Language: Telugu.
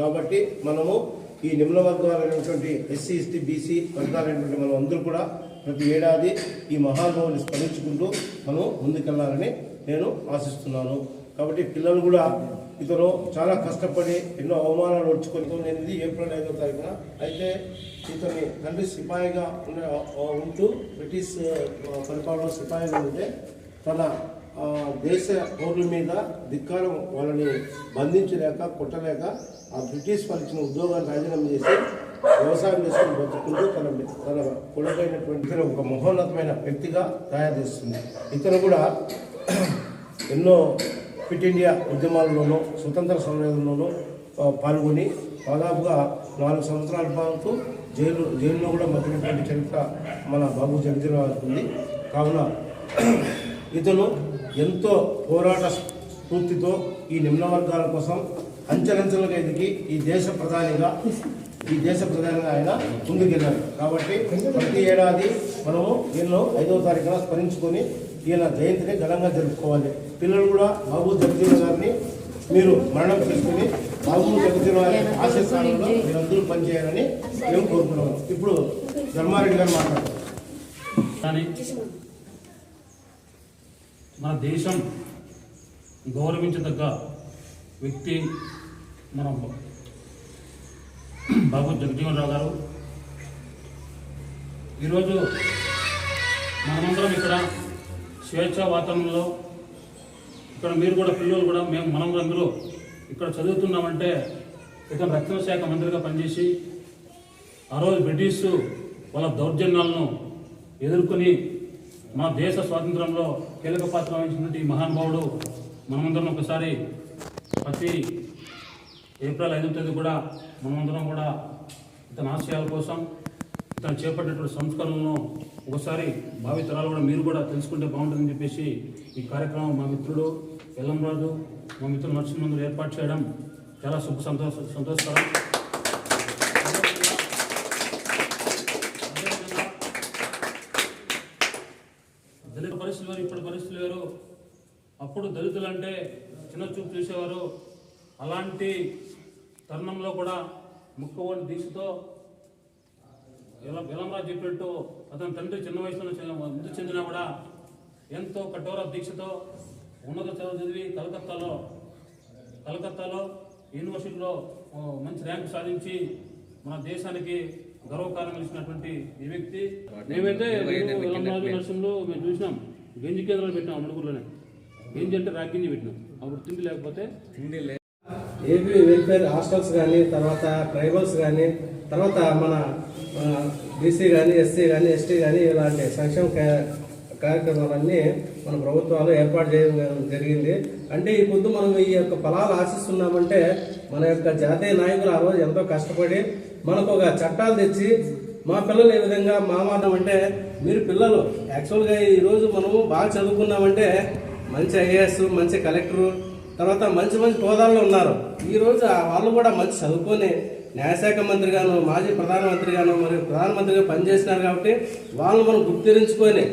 కాబట్టి మనము ఈ నిమ్న వర్గాలైనటువంటి ఎస్సీ ఎస్టీ బీసీ వర్గాలైనటువంటి మనం అందరూ కూడా ప్రతి ఏడాది ఈ మహానుభావుని స్మరించుకుంటూ మనం ముందుకెళ్ళాలని నేను ఆశిస్తున్నాను. కాబట్టి పిల్లలు కూడా ఇతను చాలా కష్టపడి ఎన్నో అవమానాలు వచ్చుకొని నేను ఇది ఏప్రిల్ ఐదో తారీఖున అయితే ఇతని తండ్రి సిపాయిగా ఉంటూ బ్రిటిష్ పరిపాలన సిపాయిగా ఉంటే తన దేశ పౌరుల మీద ధిక్కారం వాళ్ళని బంధించలేక కొట్టలేక ఆ బ్రిటిష్ వాళ్ళు ఇచ్చిన ఉద్యోగాలు రాజీనామా చేసి వ్యవసాయం చేసుకుని బతుకుంటూ తన తన కొడుకైనటువంటి ఒక మహోన్నతమైన వ్యక్తిగా తయారు చేస్తుంది. ఇతను కూడా ఎన్నో ఫిట్ ఇండియా ఉద్యమాల్లోనూ స్వతంత్ర సమయంలోనూ పాల్గొని దాదాపుగా నాలుగు సంవత్సరాల పాటు జైలు జైల్లో కూడా మధ్యనటువంటి చరిత్ర మన బాబు జగజీరావు ఉంది. కావున ఇతను ఎంతో పోరాట స్ఫూర్తితో ఈ నిమ్న వర్గాల కోసం అంచెలంచెలుగా ఎదిగి ఈ దేశ ప్రధానిగా ఈ దేశ ప్రధానిగా ఆయన ముందుకెళ్ళారు. కాబట్టి ప్రతి ఏడాది మనము ఈయనను ఐదవ తారీఖున స్మరించుకొని ఈయన జయంతిని ఘనంగా జరుపుకోవాలి. పిల్లలు కూడా బాబు జగజీవన్ గారిని మీరు మరణం చేసుకుని బాబు జగజీవన్ గారి ఆశీర్వాదంలో మీరందరూ పనిచేయాలని మేము కోరుకుంటున్నాము. ఇప్పుడు ధర్మారెడ్డి గారు మాట్లాడారు కానీ మన దేశం గౌరవించదగ్గ వ్యక్తి మన బాబు జగజీవన్ రావు గారు. ఈరోజు మనమందరం ఇక్కడ స్వేచ్ఛా వాతావరణంలో ఇక్కడ మీరు కూడా పిల్లలు కూడా మేము మనం అందరూ ఇక్కడ చదువుతున్నామంటే ఇక్కడ రక్షణ శాఖ మంత్రిగా పనిచేసి ఆ రోజు బ్రిటిష్ వాళ్ళ దౌర్జన్యాలను ఎదుర్కొని మన దేశ స్వాతంత్రంలో కీలక పాత్ర వహించినటువంటి మహానుభావుడు మనమందరం ఒకసారి ప్రతి ఏప్రిల్ ఐదో తేదీ కూడా మనమందరం కూడా ఇతని ఆశయాల కోసం ఇతను చేపట్టేటువంటి సంస్కరణలను ఒకసారి భావితరాలు కూడా మీరు కూడా తెలుసుకుంటే బాగుంటుందని చెప్పేసి ఈ కార్యక్రమం మా మిత్రుడు ఎల్లంరాజు మా మిత్రుడు నరసింహందరు ఏర్పాటు చేయడం చాలా శుభ సంతోష సంతోషకరం. దళిత పరిస్థితులు వేరు ఇప్పుడు పరిస్థితులు వేరు అప్పుడు దళితులు అంటే చిన్న చూపు చూసేవారు. అలాంటి తరుణంలో కూడా ముక్కువంటి దీక్షతో ఎలా బెలంరాజు చెప్పినట్టు అతని తండ్రి చిన్న వయసులో మృతి చెందినా కూడా ఎంతో కఠోర దీక్షతో ఉన్నత చదువు చదివి కలకత్తాలో కలకత్తాలో యూనివర్సిటీలో మంచి ర్యాంకు సాధించి మన దేశానికి గర్వకారణం ఇచ్చినటువంటి ఈ వ్యక్తి మేమైతే నర్సింలో మేము చూసినాం. గంజి కేంద్రాలు పెట్టినాం అమడుగురులోనే గంజి అంటే రాగింజి పెట్టినాం. అప్పుడు తిండి లేకపోతే ఏపీ వెల్ఫేర్ హాస్టల్స్ కానీ తర్వాత ట్రైబల్స్ కానీ తర్వాత మన బీసీ కానీ ఎస్సీ కానీ ఎస్టీ కానీ ఇలాంటి సంక్షేమ కార్యక్రమాలన్నీ మన ప్రభుత్వాలు ఏర్పాటు చేయడం జరిగింది. అంటే ఈ పొద్దు మనం ఈ యొక్క ఫలాలు ఆశిస్తున్నామంటే మన యొక్క జాతీయ నాయకులు ఆ రోజు ఎంతో కష్టపడి మనకు ఒక చట్టాలు తెచ్చి మా పిల్లలు ఏ విధంగా మా మాట అంటే మీరు పిల్లలు యాక్చువల్గా ఈరోజు మనము బాగా చదువుకున్నామంటే మంచి ఐఏఎస్ మంచి కలెక్టరు తర్వాత మంచి మంచి హోదాల్లో ఉన్నారు. ఈరోజు వాళ్ళు కూడా మంచి చదువుకొని న్యాయశాఖ మంత్రిగాను మాజీ ప్రధానమంత్రి గాను మరియు ప్రధానమంత్రిగా పనిచేసినారు కాబట్టి వాళ్ళు మనం గుర్తించుకొని